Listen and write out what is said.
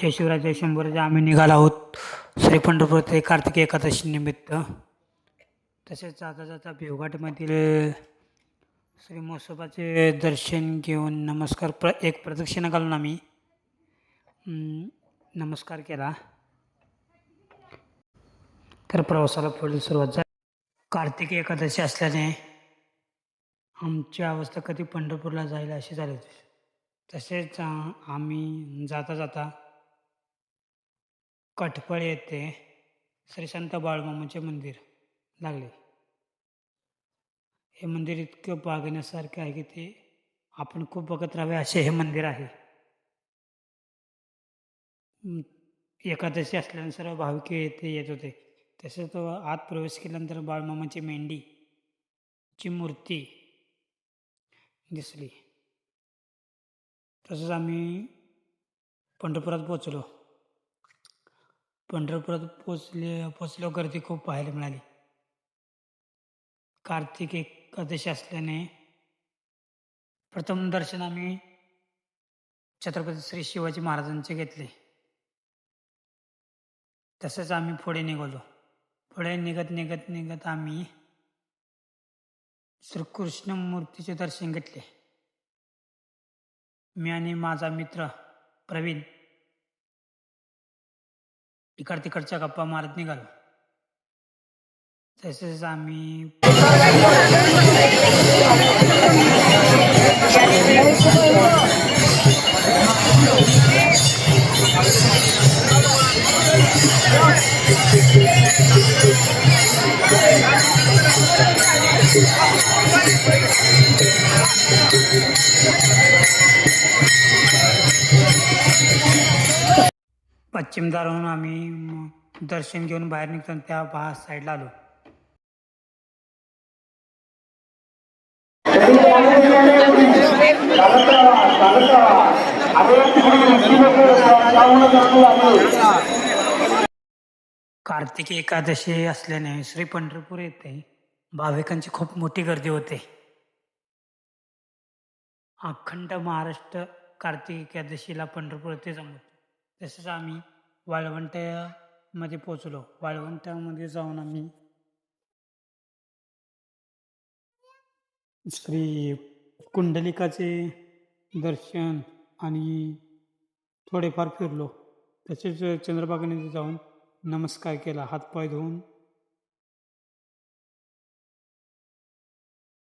जय शिवराज जय शंभर आम्ही निघालो आहोत श्री पंढरपूर ते कार्तिकी एकादशी निमित्त. तसेच जाता जाता भिवघाटमधील श्री म्हसोबाचे दर्शन घेऊन नमस्कार प्र एक प्रदक्षिणा घालून आम्ही नमस्कार केला. तर प्रवासाला पुढील सुरुवात झाली. कार्तिकी एकादशी असल्याने आमची अवस्था कधी पंढरपूरला जाईल अशी झाली होती. तसेच आम्ही जाता जाता कटफळ येथे श्री संत बाळमामाचे मंदिर लागले. हे मंदिर इतकं बघण्यासारखं आहे की ते आपण खूप बघत राहावे असे हे मंदिर आहे. एकादशी असल्याने सर्व भाविक येथे येत होते. तसेच तो आत प्रवेश केल्यानंतर बाळमामाची मेंढी ची मूर्ती दिसली. तसंच आम्ही पंढरपुरात पोचलो पंढरपुरात पोचले पोचलो गर्दी खूप पाहायला मिळाली. कार्तिक एकादशी असल्याने प्रथम दर्शन आम्ही छत्रपती श्री शिवाजी महाराजांचे घेतले. तसंच आम्ही पुढे निघालो. पुढे निघत निघत निघत आम्ही श्रीकृष्ण मूर्तीचे दर्शन घेतले. मी आणि माझा मित्र प्रवीण इकड तिकडच्या गप्पा मारत निघालो. तसेच आम्ही पश्चिम दारावरून आम्ही दर्शन घेऊन बाहेर निघतो त्या पहा साईडला आलो. कार्तिकी एकादशी असल्याने श्री पंढरपूर येथे भाविकांची खूप मोठी गर्दी होते. अखंड महाराष्ट्र कार्तिक एकादशीला पंढरपूर येथे जमतो तसेच आम्ही वाळवंट्यामध्ये पोचलो वाळवंट्यामध्ये जाऊन आम्ही श्री कुंडलिकाचे दर्शन आणि थोडेफार फिरलो. तसेच चंद्रभागाने जाऊन नमस्कार केला. हातपाय धुवून